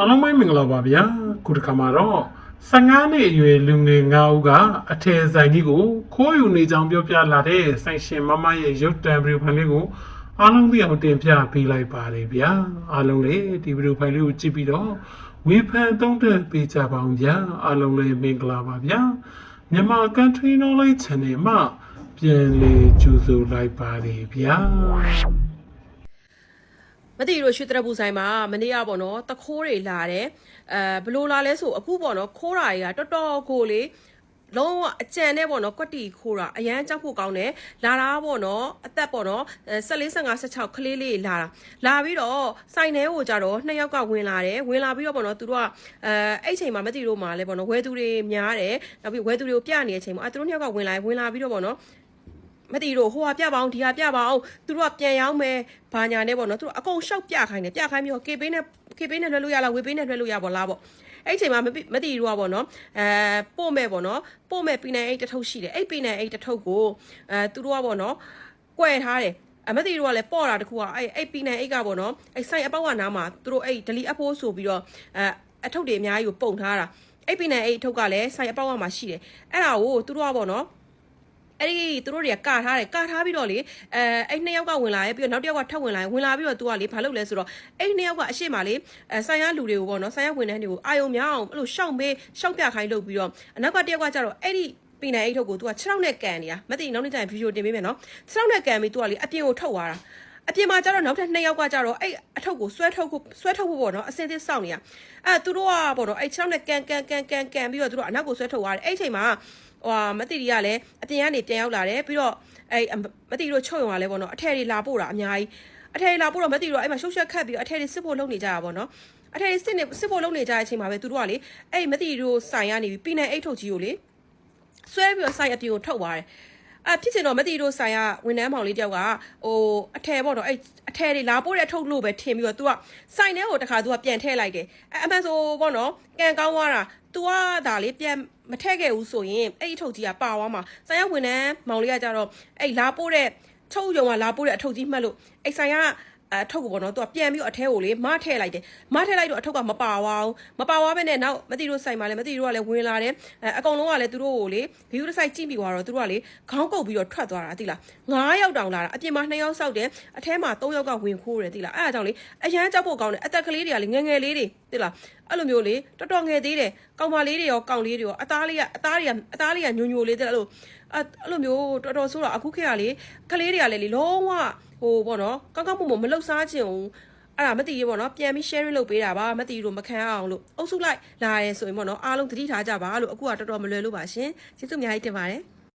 အားလုံးပဲမင်္ဂလာပါဗျာခုတစ်ခါမှာတော့15နှစ်အရွယ်လူငယ်9ဦးကအထယ်ဆိုင်ကြီးကိုခိုးယူနေကြောင်းပြောပြလာတဲ့ဆိုင်ရှင်မမရဲ့ရုပ်တံဗီဒီယိုဖိုင်လေးကိုအားလုံးသိအောင်တင်ပြပေးလိုက်ပါတယ်ဗျာအားလုံးလည်းဒီဗီဒီယိုဖိုင်လေးကိုကြည့်ပြီးတော့ဝေဖန်သုံးသပ်ပေးကြပါအောင်ဗျာအားလုံးလည်းမင်္ဂလာပါဗျာမြန်မာ Country Knowledge Channel မှာပြန်လည်ကြိုဆိုလိုက်ပါတယ်ဗျာ မတိတို့ရွှေတရပူဆိုင်မှာမနေ့ကပေါ့နော်တခိုးတွေလာတယ်အဲဘလို့လာလဲဆိုအခုပေါ့နော်ခိုးတာတွေကတော်တော်ကိုလေလုံးဝအကြံနဲ့ပေါ့နော်ကွက်တီခိုးတာအရန်ကြောက်ဖို့ကောင်းတယ်လာတာပေါ့နော်အသက်ပေါ့နော်14 15 16ခလေးလေးလာတာလာပြီးတော့စိုင်ထဲကိုကြတော့နှစ်ယောက်ကဝင်လာတယ်ဝင်လာပြီးတော့ပေါ့နော်သူတို့ကအဲအဲ့ချိန်မှာမတိတို့မှာလဲပေါ့နော်ဝဲသူတွေများတယ်နောက်ပြီးဝဲသူတွေကိုပြနေတဲ့အချိန်မှာအဲသူတို့နှစ်ယောက်ကဝင်လာဝင်လာပြီးတော့ပေါ့နော် မတီတို့ဟိုဟာပြပါအောင်ဒီဟာပြပါအောင်သူတို့ကပြန်ရောက်မယ်ဘာညာနဲ့ပေါ့နော်သူတို့အကုန်ရှောက်ပြခိုင်းတယ်ပြခိုင်းပြီးတော့ KP နဲ့ KP နဲ့လွှဲလို့ရလားဝေပေးနဲ့လွှဲလို့ရပါလားပေါ့အဲ့ဒီအချိန်မှာမပိမတီတို့ကပေါ့နော်အဲပို့မဲ့ပေါ့နော်ပို့မဲ့ပီနန်အိတ်တစ်ထုပ်ရှိတယ်အဲ့ပီနန်အိတ်တစ်ထုပ်ကိုအဲသူတို့ကပေါ့နော်ကွယ်ထားတယ်အမတီတို့ကလည်းပေါ့တာတခုကအဲ့အဲ့ပီနန်အိတ်ကပေါ့နော်အဲ့ဆိုင်အပေါက်ကနားမှာသူတို့အဲ့ဒလီအဖိုးဆိုပြီးတော့အဲအထုပ်တွေအများကြီးကိုပုံထားတာအဲ့ပီနန်အိတ်အထုပ်ကလည်းဆိုင်အပေါက်ကမှာရှိတယ်အဲ့ဒါကိုသူတို့ကပေါ့နော် အဲ့ဒီသူတို့တွေကကာထားတယ်ကာထားပြီးတော့လေအဲအဲ့နှစ်ယောက်ကဝင်လာရဲ့ပြီးတော့နောက်တစ်ယောက်ကထပ်ဝင်လာရင်ဝင်လာပြီးတော့သူကလေဘာလုပ်လဲဆိုတော့အဲ့နှစ်ယောက်ကအရှိမလေးအဲဆိုင်ရလူတွေကိုပေါ့နော်ဆိုင်ရဝန်ထမ်းတွေကိုအာယုံများအောင်အဲ့လိုရှောက်မေးရှောက်ပြခိုင်းလုပ်ပြီးတော့အနောက်ကတစ်ယောက်ကကျတော့အဲ့ဒီပင်နယ်အိတ်ထုတ်ကိုသူက6ရောက်နဲ့ကန်နေတာမသိနောက်နေ့ကျရင်ဗီဒီယိုတင်ပေးမယ်နော်6ရောက်နဲ့ကန်ပြီးသူကလေအပြင်ကိုထုတ်သွားတာအပြင်မှာကျတော့နောက်ထပ်နှစ်ယောက်ကကျတော့အဲ့အထုပ်ကိုဆွဲထုတ်ဖို့ဆွဲထုတ်ဖို့ပေါ့နော်အစင်းသစ်စောင့်နေရအဲသူတို့ကပေါ့နော်အဲ့6ရောက်နဲ့ကန်ကန်ကန်ကန်ကန်ပြီးတော့သူတို့အနောက်ကိုဆွဲထုတ်သွားတယ်အဲ့အချိန်မှာ ဟိုမတိရီကလည်းအပြင်ကနေပြန်ရောက်လာတယ်ပြီးတော့အဲ့မတိရီတို့ချုပ်ရုံကလည်းပေါ့နော်အထယ်တွေလာပို့တာအများကြီးအထယ်တွေလာပို့တော့မတိရီတို့အဲ့မှာရှုပ်ရှက်ခတ်ပြီးတော့အထယ်တွေစစ်ဖို့လုပ်နေကြတာပေါ့နော်အထယ်တွေစစ်နေစစ်ဖို့လုပ်နေကြတဲ့အချိန်မှာပဲသူတို့ကလေအဲ့မတိရီတို့ဆိုင်ရနေပြီးပီနန်အိတ်ထုတ်ကြီးကိုလေဆွဲပြီးတော့ဆိုင်အပြင်ကိုထုတ်သွားတယ် အဖြစ်ချင်တော့မတိတို့ဆိုင်ကဝန်ထမ်းမောင်လေးတယောက်ကဟိုအထယ်ပေါ့နော်အဲ့အထယ်တွေလာပို့တဲ့အထုပ်လို့ပဲထင်ပြီးတော့ तू ကဆိုင်ထဲကိုတခါ तू ကပြန်ထည့်လိုက်တယ်အဲ့အမှန်ဆိုပေါ့နော်ကန်ကောင်းသွားတာ तू ကဒါလေးပြန်မထည့်ခဲ့ဘူးဆိုရင်အဲ့အထုပ်ကြီးကပါသွားမှာဆိုင်ရဝန်ထမ်းမောင်လေးကကြတော့အဲ့လာပို့တဲ့ချုပ်ယုံကလာပို့တဲ့အထုပ်ကြီးမှတ်လို့အဲ့ဆိုင်က အထုပ်ကိုပေါ့နော်သူကပြန်ပြီးအထဲကိုလေမထည့်လိုက်တယ်မထည့်လိုက်တော့အထုပ်ကမပါသွားဘူးမပါသွားပဲနဲ့နောက်မတိတို့ဆိုင်မှာလည်းမတိတို့ကလည်းဝင်လာတယ်အဲအကောင်လုံးကလည်းသူတို့ကိုလေဘီယူတစ်ဆိုင်ကြည့်ပြီးသွားတော့သူတို့ကလေခေါင်းကုပ်ပြီးတော့ထွက်သွားတာသိလား9ယောက်တောင်လာတာအပြင်မှာ2ယောက်စောက်တယ်အထဲမှာ3ယောက်ကဝင်ခိုးတယ်သိလားအဲ့ဒါကြောင့်လေအရန်ကြောက်ဖို့ကောင်းတယ်အသက်ကလေးတွေကလေငယ်ငယ်လေးတွေသိလားအဲ့လိုမျိုးလေတော်တော်ငယ်သေးတယ်ကောင်မလေးတွေရောကောင်လေးတွေရောအသားလေးကအသားတွေကအသားလေးကညိုညိုလေးတဲ့အဲ့လိုအဲ့အဲ့လိုမျိုးတော်တော်ဆိုတော့အခုခေတ်ကလေကလေးတွေကလည်းလေလုံးဝ ဟိုပေါ့နော်ကောင်းကောင်းမွန်မွန်မလှုပ်ရှားချင်ဘူးအဲ့ဒါမသိရပေါ့နော်ပြန်ပြီး sharing လုပ်ပေးတာပါမသိလို့မခံအောင်လို့အုပ်စုလိုက်လာရဲဆိုရင်ပေါ့နော်အားလုံးသတိထားကြပါလို့အခုကတော်တော်မလွယ်လို့ပါရှင်ကျေးဇူးအများကြီးတင်ပါတယ်